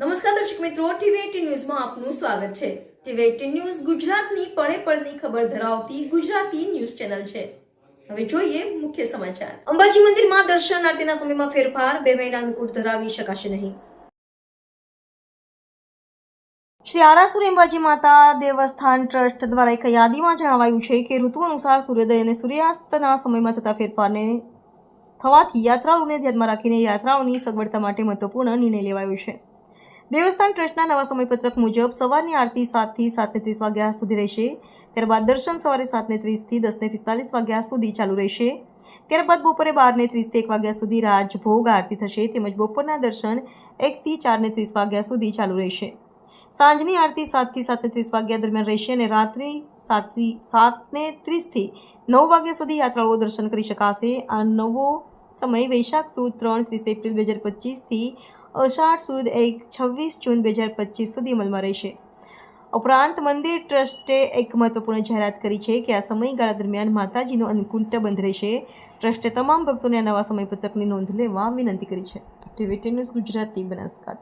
નમસ્કાર દર્શક મિત્રો ટીવી એટીન ન્યૂઝમાં આપનું સ્વાગત છે. ટીવી એટીન ન્યૂઝ ગુજરાતની પળે પળની ખબર ધરાવતી ગુજરાતી ન્યૂઝ ચેનલ છે. હવે જોઈએ મુખ્ય સમાચાર. અંબાજી મંદિરમાં દર્શનાર્થીના સમયમાં ફેરફાર, બે મહિના અનુકૂળ ધરાવી શકાશે નહીં. શ્રી આરાસુર અંબાજી માતા દેવસ્થાન ટ્રસ્ટ દ્વારા એક યાદીમાં જણાવાયું છે કે ઋતુ અનુસાર સૂર્યોદય અને સૂર્યાસ્તના સમયમાં થતા ફેરફારને થવાથી યાત્રાળુઓને ધ્યાનમાં રાખીને યાત્રાઓની સગવડતા માટે મહત્વપૂર્ણ નિર્ણય લેવાયો છે. દેવસ્થાન ટ્રસ્ટના નવા સમયપત્રક મુજબ સવારની આરતી સાતથી સાતને ત્રીસ વાગ્યા સુધી રહેશે. ત્યારબાદ દર્શન સવારે સાતને ત્રીસથી દસને પિસ્તાલીસ વાગ્યા સુધી ચાલુ રહેશે. ત્યારબાદ બપોરે બારને ત્રીસથી એક વાગ્યા સુધી રાજભોગ આરતી થશે તેમજ બપોરના દર્શન એકથી ચારને ત્રીસ વાગ્યા સુધી ચાલુ રહેશે. સાંજની આરતી સાતથી સાતને ત્રીસ વાગ્યા દરમિયાન રહેશે અને રાત્રિ સાતથી સાતને ત્રીસથી નવ વાગ્યા સુધી યાત્રાળુઓ દર્શન કરી શકાશે. આ નવો સમય વૈશાખ સુદ, ત્રણ ત્રીસ એપ્રિલ બે હજાર પચીસથી અષાઢ સુદ એક છવ્વીસ જૂન બે હજાર પચીસ સુધી અમલમાં રહેશે. ઉપરાંત મંદિર ટ્રસ્ટે એક મહત્વપૂર્ણ જાહેરાત કરી છે કે આ સમયગાળા દરમિયાન માતાજીનો અન્નકુંટ બંધ રહેશે. ટ્રસ્ટે તમામ ભક્તોને આ નવા સમયપત્રકની નોંધ લેવા વિનંતી કરી છે. TV news Gujarati Banaskantha.